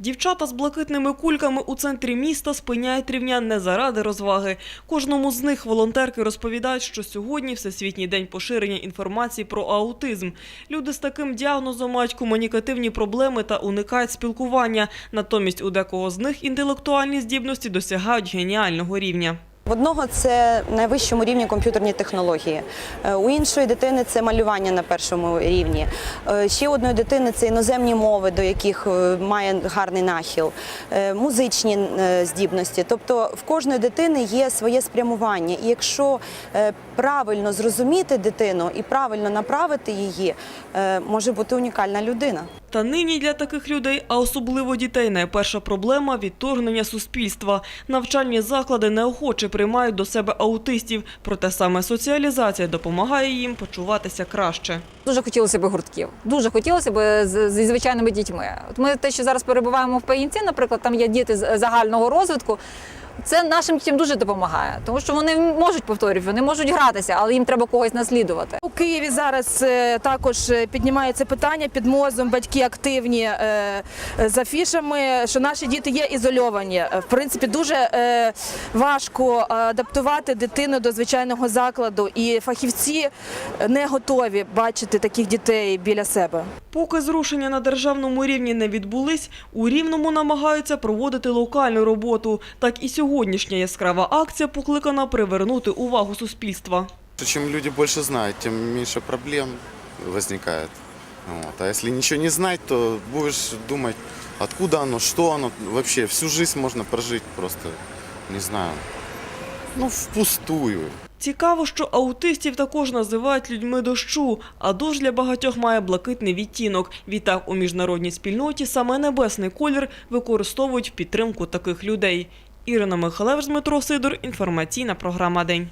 Дівчата з блакитними кульками у центрі міста спиняють рівня не заради розваги. Кожному з них волонтерки розповідають, що сьогодні Всесвітній день поширення інформації про аутизм. Люди з таким діагнозом мають комунікативні проблеми та уникають спілкування. Натомість у декого з них інтелектуальні здібності досягають геніального рівня. В одного це на вищому рівні комп'ютерні технології, е, у іншої дитини це малювання на першому рівні. Е, Ще одної дитини це іноземні мови, до яких е, має гарний нахил, музичні здібності. Тобто в кожної дитини є своє спрямування. І якщо правильно зрозуміти дитину і правильно направити її, може бути унікальна людина. Та нині для таких людей, а особливо дітей, найперша проблема – відторгнення суспільства. Навчальні заклади неохоче приймають до себе аутистів, проте саме соціалізація допомагає їм почуватися краще. Дуже хотілося б гуртків. Дуже хотілося б зі звичайними дітьми. От ми те, що зараз перебуваємо в Паїнці, наприклад, там є діти загального розвитку. Це нашим дітям дуже допомагає, тому що вони можуть повторювати, вони можуть гратися, але їм треба когось наслідувати. У Києві зараз е, також е, піднімається питання під мозом. Батьки активні е, з афішами, що наші діти є ізольовані. В принципі, дуже важко адаптувати дитину до звичайного закладу, і фахівці не готові бачити таких дітей біля себе. Поки зрушення на державному рівні не відбулись, у Рівному намагаються проводити локальну роботу. Так і сьогоднішня яскрава акція покликана привернути увагу суспільства. Чем люди больше знают, тем меньше проблем. Вот. А если ничего не знать, то будешь думать, откуда оно, что оно. Вообще всю жизнь можно прожить просто, не знаю, ну, впустую. Цікаво, що аутистів також називають людьми дощу, а дощ для багатьох має блакитний відтінок. Відтак у міжнародній спільноті саме небесний колір використовують в підтримку таких людей. Ірина Михалевич, Дмитро Сидор, інформаційна програма День.